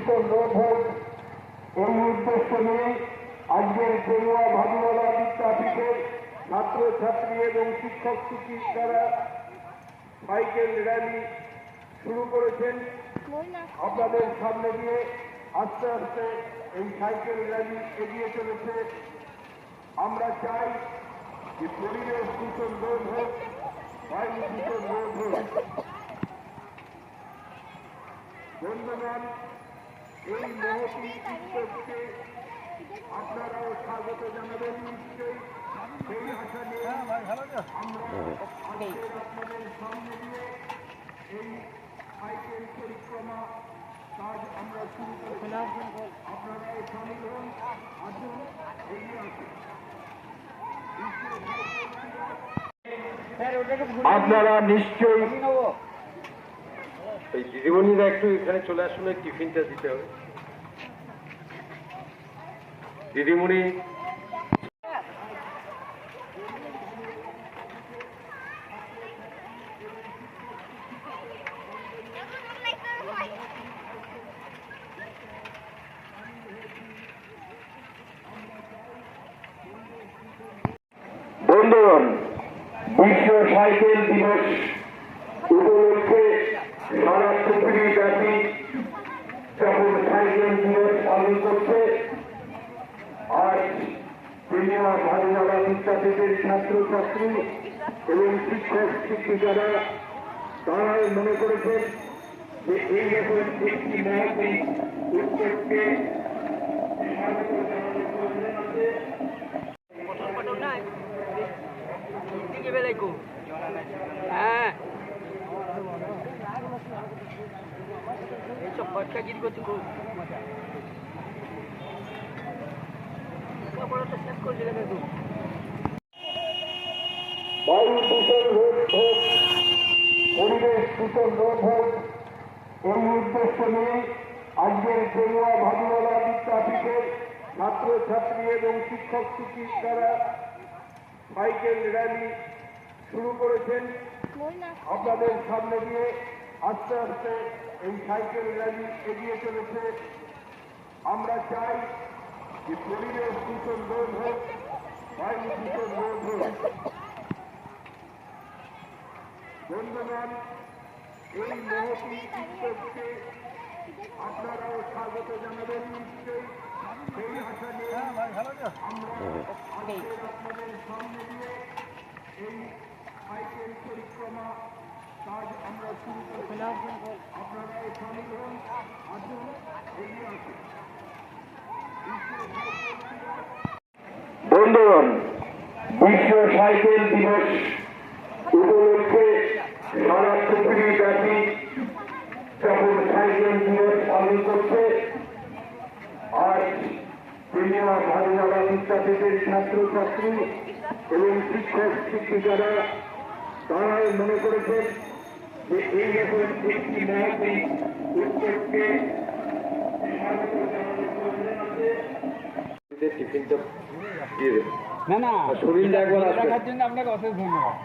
শোষণ রোধ হোক এই উদ্দেশ্য নিয়ে আজকের গরুয়া ভাদুয়ালা বিদ্যাপীঠের ছাত্রছাত্রী এবং শিক্ষক শিক্ষিকারা সাইকেল র্যালি শুরু করেছেন। আপনাদের সামনে দিয়ে আস্তে আস্তে এই সাইকেল র্যালি এগিয়ে চলেছে। আমরা চাই যে পরিবেশ দূষণ রোধ হোক, বায়ু দূষণ রোধ হোক। বন্ধুগণ এই মহতি উদ্যোগকে আপনারাও স্বাগত জানাবেন নিশ্চয়ই। সেই আশা নিয়ে আমরা আপনাদের সামনে দিয়ে এই সাইকেল পরিক্রমা কাজ আমরা শুরু করেছি। আপনারাও সামিল হন আসুন এগিয়ে আসুন। আপনারা নিশ্চয়ই এই দিদিমণিরা একটু এখানে চলে এই টিফিনটা দিতে হবে। দিদিমণি। বন্ধুগণ, বিশ্ব সাইকেল দিবস উপলক্ষে সারা পৃথিবী জাতি যখন সাইকেল দিবস পালন করছে, আজ প্রিমিয়ার ভারুনালা বিদ্যাপীঠের ছাত্রছাত্রী এবং শিক্ষক, শিক্ষিকারা তারাই মনে করেছেন যে এই রকম একটি মহাপুরী উদ্যোগকে এইসব খরচাগিরি করছে খুব লেখাপড়াটা শেষ করছে লেখা বায়ু দূষণ রোধ হোক পরিবেশ দূষণ রোধ হোক এই উদ্দেশ্য নিয়ে আজকের গরুয়া ভাদুয়ালা বিদ্যাপীঠের ছাত্রছাত্রী এবং শিক্ষক শিক্ষিকারা সাইকেল র্যালি শুরু করেছেন। আপনাদের সামনে দিয়ে আস্তে আস্তে এই সাইকেল র্যালি এগিয়ে চলেছে। আমরা চাই যে পরিবেশ দূষণ রোধ হোক বায়ু দূষণ রোধ হোক। বন্ধুগণ এই মহতি উদ্যোগকে আপনারাও স্বাগত জানাবেন নিশ্চয়ই। সেই আশা নিয়ে আমরা আজকের আপনাদের সামনে দিয়ে এই সাইকেল পরিক্রমা কাজ আমরা বন্ধুগণ বিশ্ব সাইকেল দিবস উপলক্ষে সারা পৃথিবী ব্যাপী যখন সাইকেল দিবস পালন করছে, আজ প্রিমিয়ার ভারুনালা বিদ্যাপীঠের ছাত্রছাত্রী এবং শিক্ষক শিক্ষিকারা তারাই মনে করেছেন যে একটি উদ্যোগকে টিফিনটা দিয়ে দেবেন না না শরীরটা একবার। রাখার জন্য আপনাকে অশেষ ধন্যবাদ